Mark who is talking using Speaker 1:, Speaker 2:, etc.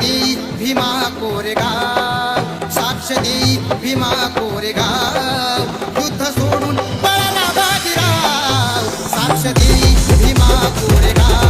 Speaker 1: देई भीमा कोरेगाव साक्ष देई भीमा कोरेगाव युद्ध सोडून पळाला बाजीराव साक्ष देई भीमा कोरेगाव